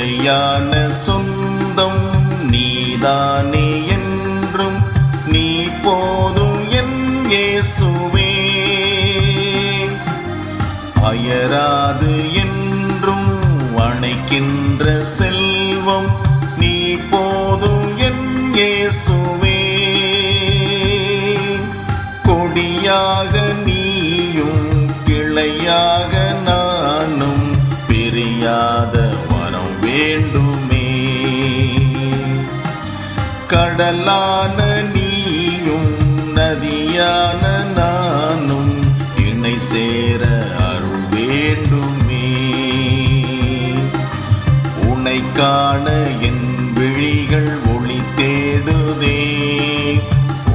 நிலையான சொந்தம் நீதானே என்றும் நீ போதும் என் இயேசுவே. அயராது என்றும் அணைக்கின்ற செல்வம் நீ போதும் என் இயேசுவே. கொடியாக நீயும் கிளையாக கடலான நீயும் நதியான நானும் இணை சேர அருள் வேண்டுமே. உனை காண என் விழிகள் ஒளி தேடுதே.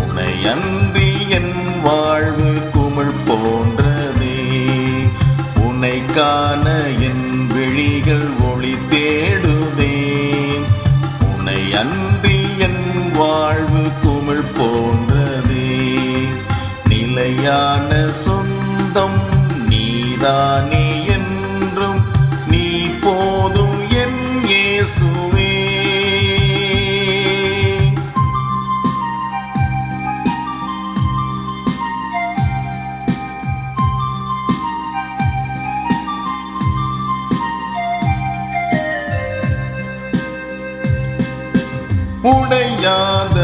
உனை அன்றி என் வாழ்வு குமிழ் சொந்தம் நீதானே என்றும் நீ போதும் என் இயேசுவே. உடையாத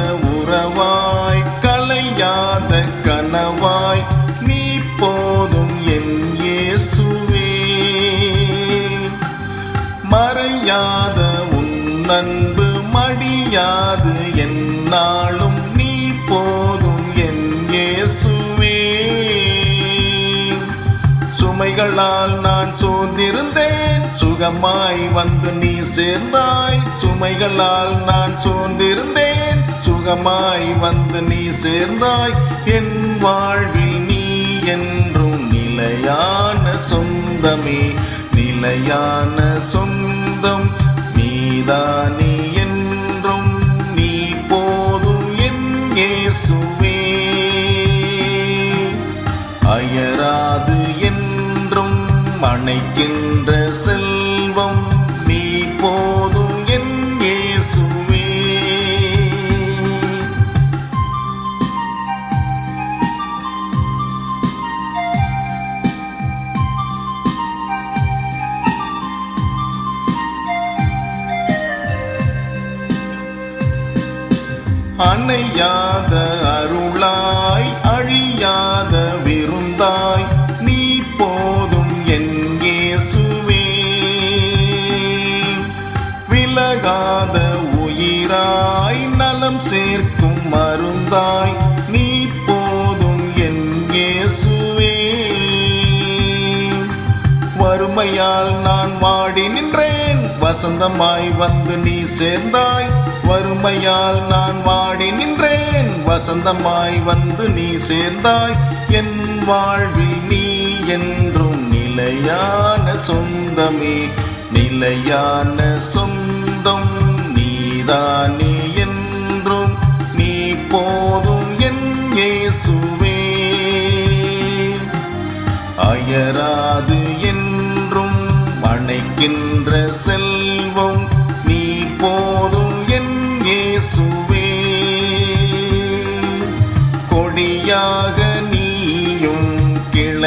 மறையாத உன் அன்பு மடியாது. என்னாலும் நீ போதும் என் இயேசுவே. சுமைகளால் நான் சோர்ந்திருந்தேன். சுகமாய் வந்து நீ சேர்ந்தாய். சுமைகளால் நான் சோர்ந்திருந்தேன். சுகமாய் வந்து நீ சேர்ந்தாய். என் வாழ்வில் நீ என்றும் நிலையான சொந்தமே. நிலையான சொந்தம் நீதானே. அணையாத அருளாய் அழியாத விருந்தாய் நீ போதும் என் இயேசுவே. விலகாத உயிராய் நலம் சேர்க்கும் மருந்தாய் நீ போதும் என் இயேசுவே. வறுமையால் நான் வாடி நின்றேன் வசந்தமாய் வந்து நீ சேர்ந்தாய். வறுமையால் நான் வாடி நின்றேன். வசந்தமாய் வந்து நீ சேர்ந்தாய். என் வாழ்வில் நீ என்றும் நிலையான சொந்தமே. நிலையான சொந்தம் நீதானே என்றும் நீ போதும் என் இயேசுவே. அயராது என்றும் அணைக்கின்ற செல்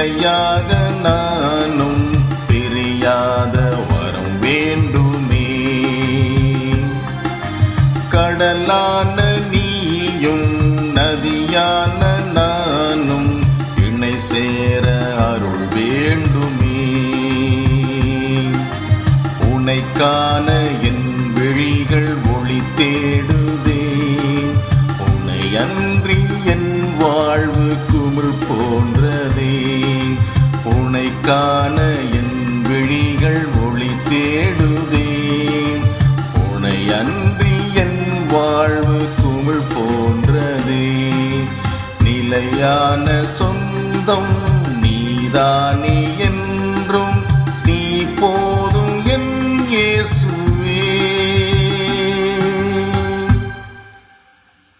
பிள்ளையாக நானும் பிரியாத வரம் வேண்டுமே. கடலான நீயும் நதியான நானும் இணை சேர அருள் வேண்டுமே. உனைக்கான என் விழிகள் ஒளி தேடுதே. உன்னை அன்றி என் வாழ்வு குமிழ் போன்ற காண என் விழிகள் ஒளி தேடுதே உனை அன்றி என் வாழ்வு குமிழ் போன்றதே. நிலையான சொந்தம் நீதானே என்